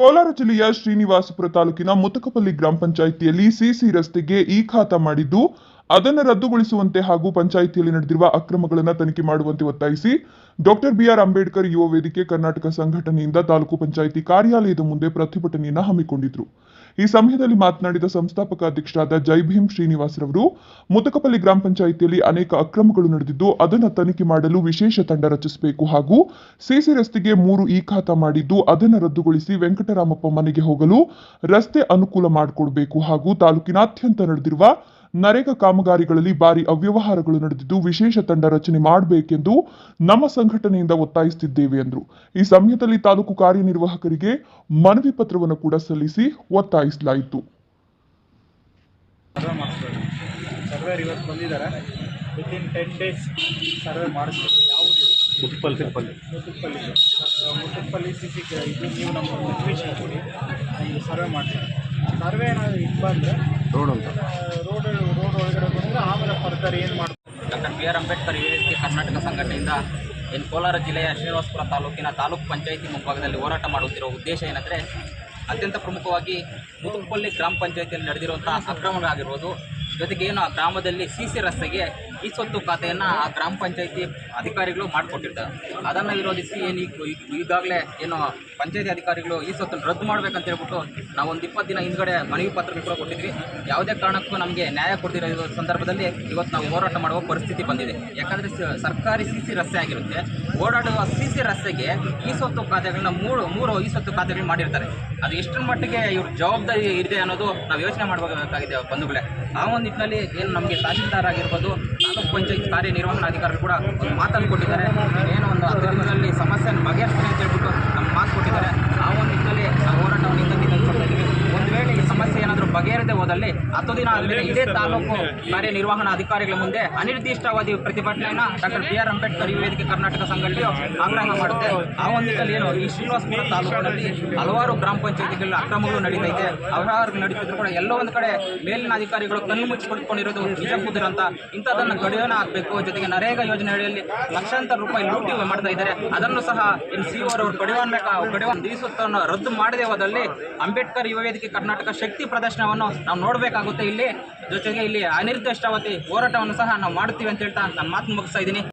ಕೋಲಾರ ಜಿಲ್ಲೆಯ ಶ್ರೀನಿವಾಸಪುರ ತಾಲೂಕಿನ ಮುತಕಪಲ್ಲಿ ಗ್ರಾಮ ಪಂಚಾಯಿತಿಯಲ್ಲಿ ಸಿಸಿ ರಸ್ತೆಗೆ ಈ ಖಾತ ಮಾಡಿದ್ದು, ಅದನ್ನು ರದ್ದುಗೊಳಿಸುವಂತೆ ಹಾಗೂ ಪಂಚಾಯಿತಿಯಲ್ಲಿ ನಡೆದಿರುವ ಅಕ್ರಮಗಳನ್ನು ತನಿಖೆ ಮಾಡುವಂತೆ ಒತ್ತಾಯಿಸಿ ಡಾಕ್ಟರ್ ಬಿಆರ್ ಅಂಬೇಡ್ಕರ್ ಯುವ ವೇದಿಕೆ ಕರ್ನಾಟಕ ಸಂಘಟನೆಯಿಂದ ತಾಲೂಕು ಪಂಚಾಯಿತಿ ಕಾರ್ಯಾಲಯದ ಮುಂದೆ ಪ್ರತಿಭಟನೆಯನ್ನು ಹಮ್ಮಿಕೊಂಡಿದ್ರು. ಈ ಸಮಯದಲ್ಲಿ ಮಾತನಾಡಿದ ಸಂಸ್ಥಾಪಕ ಅಧ್ಯಕ್ಷರಾದ ಜೈಭೀಮ್ ಶ್ರೀನಿವಾಸ್ ಶ್ರೀನಿವಾಸರವರು, ಮುತಕಪಲ್ಲಿ ಗ್ರಾಮ ಪಂಚಾಯಿತಿಯಲ್ಲಿ ಅನೇಕ ಅಕ್ರಮಗಳು ನಡೆದಿದ್ದು, ಅದನ್ನು ತನಿಖೆ ಮಾಡಲು ವಿಶೇಷ ತಂಡ ರಚಿಸಬೇಕು ಹಾಗೂ ಸಿಸಿ ರಸ್ತೆಗೆ ಮೂರು ಈ ಖಾತ ಮಾಡಿದ್ದು, ಅದನ್ನು ರದ್ದುಗೊಳಿಸಿ ವೆಂಕಟರಾಮಪ್ಪ ಮನೆಗೆ ಹೋಗಲು ರಸ್ತೆ ಅನುಕೂಲ ಮಾಡಿಕೊಡಬೇಕು ಹಾಗೂ ತಾಲೂಕಿನಾದ್ಯಂತ ನಡೆದಿರುವ ನರೇಗಾ ಕಾಮಗಾರಿಗಳಲ್ಲಿ ಭಾರಿ ಅವ್ಯವಹಾರಗಳು ನಡೆದಿದ್ದು ವಿಶೇಷ ತಂಡ ರಚನೆ ಮಾಡಬೇಕೆಂದು ನಮ್ಮ ಸಂಘಟನೆಯಿಂದ ಒತ್ತಾಯಿಸುತ್ತಿದ್ದೇವೆ ಎಂದರು. ಈ ಸಮಯದಲ್ಲಿ ತಾಲೂಕು ಕಾರ್ಯನಿರ್ವಾಹಕರಿಗೆ ಮನವಿ ಪತ್ರವನ್ನು ಕೂಡ ಸಲ್ಲಿಸಿ ಒತ್ತಾಯಿಸಲಾಯಿತು. ಸರ್ವೇರ್ ಇವತ್ತು ಬಂದಿದ್ದಾರೆ. ವಿತಿನ್ ಟೆನ್ ಡೇಸ್ ಸರ್ವೆ ಮಾಡಿಸ್ಬೇಕು ಯಾವುದು ಇದು? ಮುತ್ಪಲ್ ತಿರುಪಲ್ಲಿ ಮುತ್ತುಪ್ಪಲ್ಲಿ ಮುತ್ತುಪ್ಪಲ್ಲಿ ಸಿ ಸಿ ಇದು ನೀವು ನಮ್ಮ ಕೊಡಿ. ಸರ್ವೆ ಮಾಡ್ತೀವಿ. ಸರ್ವೆ ಏನಾದರೂ ಇದು ಬಂದರೆ ರೋಡ್ ಅಂತ ರೋಡ್ ರೋಡ್ ಒಳಗಡೆ ಬಂದರೆ ಫರ್ದರ್ ಏನು ಮಾಡ್ತಾರೆ doctor B R Ambedkar university Karnataka ಸಂಘಟನೆಯಿಂದ ಏನು ಕೋಲಾರ ಜಿಲ್ಲೆಯ ಶ್ರೀನಿವಾಸಪುರ ತಾಲೂಕಿನ ತಾಲೂಕು ಪಂಚಾಯಿತಿ ಮುಂಭಾಗದಲ್ಲಿ ಹೋರಾಟ ಮಾಡುತ್ತಿರುವ ಉದ್ದೇಶ ಏನಂದರೆ ಅತ್ಯಂತ ಪ್ರಮುಖವಾಗಿ ಮುದುಪಲ್ಲಿ ಗ್ರಾಮ ಪಂಚಾಯಿತಿಯಲ್ಲಿ ನಡೆದಿರುವಂಥ ಅಕ್ರಮಗಳಾಗಿರ್ಬೋದು. ಜೊತೆಗೆ ಏನು ಆ ಗ್ರಾಮದಲ್ಲಿ ಸಿ ಸಿ ರಸ್ತೆಗೆ ಈ ಸ್ವತ್ತು ಖಾತೆಯನ್ನು ಆ ಗ್ರಾಮ ಪಂಚಾಯಿತಿ ಅಧಿಕಾರಿಗಳು ಮಾಡಿಕೊಟ್ಟಿರ್ತಾರೆ ಅದನ್ನು ವಿರೋಧಿಸಿ ಏನು ಈಗ ಈಗಾಗಲೇ ಏನು ಪಂಚಾಯತಿ ಅಧಿಕಾರಿಗಳು ಈ ಸ್ವತ್ತನ್ನು ರದ್ದು ಮಾಡಬೇಕಂತ ಹೇಳ್ಬಿಟ್ಟು ನಾವು ಒಂದು ಇಪ್ಪತ್ತು ದಿನ ಹಿಂದ್ಗಡೆ ಮನವಿ ಪತ್ರ ಕೂಡ ಕೊಟ್ಟಿದ್ವಿ. ಯಾವುದೇ ಕಾರಣಕ್ಕೂ ನಮಗೆ ನ್ಯಾಯ ಕೊಡ್ತಿರೋ ಸಂದರ್ಭದಲ್ಲಿ ಇವತ್ತು ನಾವು ಹೋರಾಟ ಮಾಡುವ ಪರಿಸ್ಥಿತಿ ಬಂದಿದೆ. ಯಾಕಂದರೆ ಸರ್ಕಾರಿ ಸಿ ಸಿ ರಸ್ತೆ ಆಗಿರುತ್ತೆ. ಓಡಾಡುವ ಸಿ ಸಿ ರಸ್ತೆಗೆ ಈ ಸ್ವತ್ತು ಖಾತೆಗಳನ್ನ ಮೂರು ಮೂರು ಈ ಸ್ವತ್ತು ಖಾತೆಗಳು ಮಾಡಿರ್ತಾರೆ. ಅದು ಎಷ್ಟರ ಮಟ್ಟಿಗೆ ಇವ್ರ ಜವಾಬ್ದಾರಿ ಇದೆ ಅನ್ನೋದು ನಾವು ಯೋಚನೆ ಮಾಡಬೇಕಾಗಿದೆ ಬಂಧುಗಳೇ. ಆ ಒಂದು ನಿಟ್ಟಿನಲ್ಲಿ ಏನು ನಮಗೆ ತಹಸೀಲ್ದಾರ್ ಆಗಿರ್ಬೋದು ಪಂಚಾಯತ್ ಕಾರ್ಯನಿರ್ವಹಣಾಧಿಕಾರಿಗಳು ಕೂಡ ಒಂದು ಮಾತನ್ನು ಕೊಟ್ಟಿದ್ದಾರೆ. ಏನೋ ಒಂದು ಹತ್ತು ಸಮಸ್ಯೆನ ಸಮಸ್ಯೆಯನ್ನು ಬಗೆಹರಿಸ್ತೀನಿ ಅಂತ ಹೇಳ್ಬಿಟ್ಟು ನಮ್ಗೆ ಮಾತು ಕೊಟ್ಟಿದ್ದಾರೆ. ಆ ಒಂದು ನಿಟ್ಟಿನಲ್ಲಿ ಹೋರಾಟವನ್ನು ಹಿಂದೆ ಒಂದು ವೇಳೆ ಈ ಸಮಸ್ಯೆ ಏನಾದರೂ ಬಗೆಹರದೆ ಹೋದಲ್ಲಿ ಹತ್ತು ದಿನ ಆದಮೇಲೆ ಇದೇ ತಾಲೂಕು ಕಾರ್ಯನಿರ್ವಹಣಾ ಅಧಿಕಾರಿಗಳ ಮುಂದೆ ಅನಿರ್ದಿಷ್ಟಾವಧಿ ಪ್ರತಿಭಟನೆಯನ್ನ ಡಾಕ್ಟರ್ ಬಿ ಆರ್ ಅಂಬೇಡ್ಕರ್ ವೇದಿಕೆ ಕರ್ನಾಟಕ ಸಂಘಟನೆಯು ಆಗ್ರಹ ಮಾಡುತ್ತೆ. ಆ ಒಂದು ನಿಟ್ಟಿನಲ್ಲಿ ಏನು ಈ ಶ್ರೀನಿವಾಸಪುರ ತಾಲೂಕಿನಲ್ಲಿ ಹಲವಾರು ಗ್ರಾಮ ಪಂಚಾಯತಿಗಳ ಅಕ್ರಮಗಳು ನಡೀತೈತೆ. ಅವ್ಯವಹಾರ ನಡೀತಿದ್ರು ಕೂಡ ಎಲ್ಲೋ ಒಂದು ಕಡೆ ಮೇಲಿನ ಅಧಿಕಾರಿಗಳು ಕಣ್ಣು ಮುಚ್ಚಿಕೊಂಡಿರೋದು ನಿಜ ಅಂತ ಇಂಥದ್ದನ್ನು ಕಡಿವಾಣ ಆಗಬೇಕು. ಜೊತೆಗೆ ನರೇಗಾ ಯೋಜನೆ ಅಡಿಯಲ್ಲಿ ಲಕ್ಷಾಂತರ ರೂಪಾಯಿ ಲೂಟಿ ಮಾಡ್ತಾ ಇದ್ದಾರೆ. ಅದನ್ನು ಸಹ ಇನ್ನು ಸಿ ಅವರು ಕಡಿವಾಣ ಕಡಿವಾಣ ದೀಸುತ್ತನ್ನು ರದ್ದು ಮಾಡದೆ ಹೋದಲ್ಲಿ ಅಂಬೇಡ್ಕರ್ ಯುವ ವೇದಿಕೆ ಕರ್ನಾಟಕ ಶಕ್ತಿ ಪ್ರದರ್ಶನವನ್ನು ನಾವು ನೋಡಬೇಕಾಗುತ್ತೆ ಇಲ್ಲಿ. ಜೊತೆಗೆ ಇಲ್ಲಿ ಅನಿರ್ದಿಷ್ಟಾವಧಿ ಹೋರಾಟವನ್ನು ಸಹ ನಾವು ಮಾಡ್ತೀವಿ ಅಂತ ಹೇಳ್ತಾ ನಾನು ಮಾತು ಮುಗಿಸ್ತಾ ಇದ್ದೀನಿ.